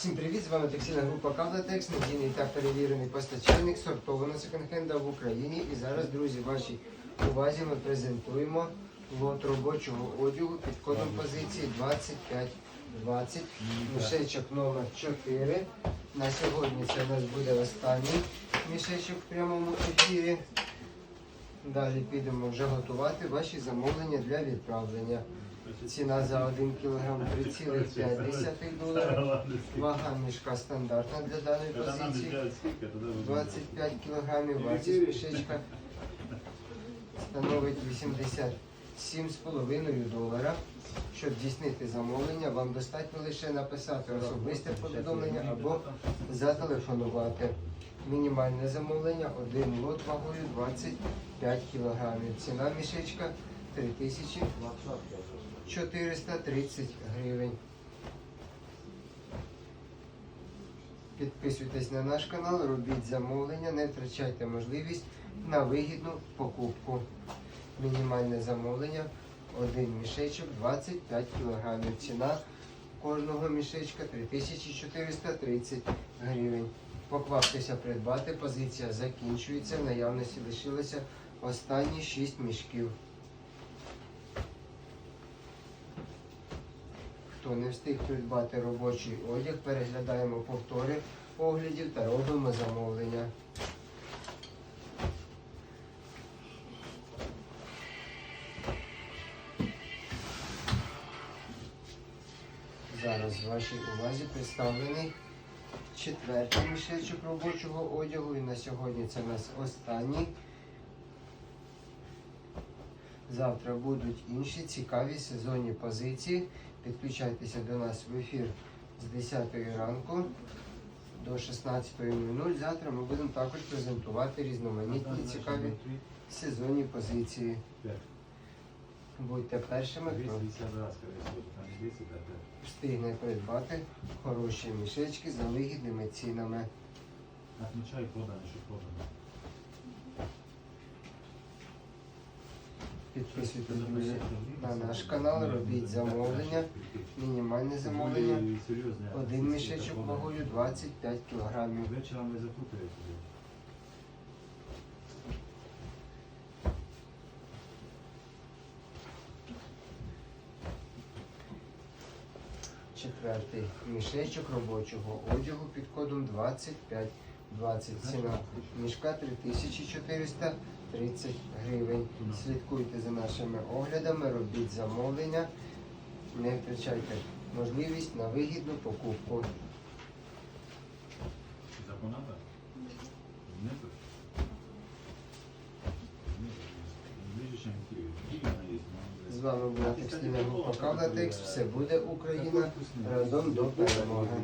Всім привіт! З вами текстильна група Кавлатекс, надійний та перевірений постачальник сортованого секонд-хенда в Україні. І зараз, друзі, вашій увазі ми презентуємо лот робочого одягу під кодом позиції 2520, мішечок номер 4. На сьогодні це у нас буде останній мішечок в прямому ефірі. Далі підемо вже готувати ваші замовлення для відправлення. Ціна за 1 кг 3,5 доларів. Вага мішка стандартна для даної позиції. 25 кг, вартість мішечка становить 87,5 долара. Щоб здійснити замовлення, вам достатньо лише написати особисте повідомлення або зателефонувати. Мінімальне замовлення один лот вагою 25 кг. Ціна мішечка 3430 гривень. Підписуйтесь на наш канал, робіть замовлення, не втрачайте можливість на вигідну покупку. Мінімальне замовлення один мішечок 25 кг. Ціна кожного мішечка 3430 гривень. Покваптеся придбати, позиція закінчується. В наявності лишилося останні 6 мішків. Хто не встиг придбати робочий одяг, переглядаємо повтори оглядів та робимо замовлення. Зараз в вашій увазі представлений четвертий мішечок робочого одягу. І на сьогодні це у нас останній. Завтра будуть інші цікаві сезонні позиції. Підключайтеся до нас в ефір з 10 ранку до 16.00. Завтра ми будемо також презентувати різноманітні цікаві сезонні позиції. Будьте першими, хто встигне придбати хороші мішечки за вигідними цінами. Отмечай подано, що подано. Підписуйтесь, на наш канал, робіть замовлення. Мінімальне замовлення. Один мішечок вагою 25 кілограмів. Вечором не запутаєте. Четвертий мішечок робочого одягу під кодом 2520. Ціна мішка 3430 гривень. Слідкуйте за нашими оглядами, робіть замовлення. Не втрачайте можливість на вигідну покупку. З вами була текстильна група текст, Все буде Україна. Разом до перемоги.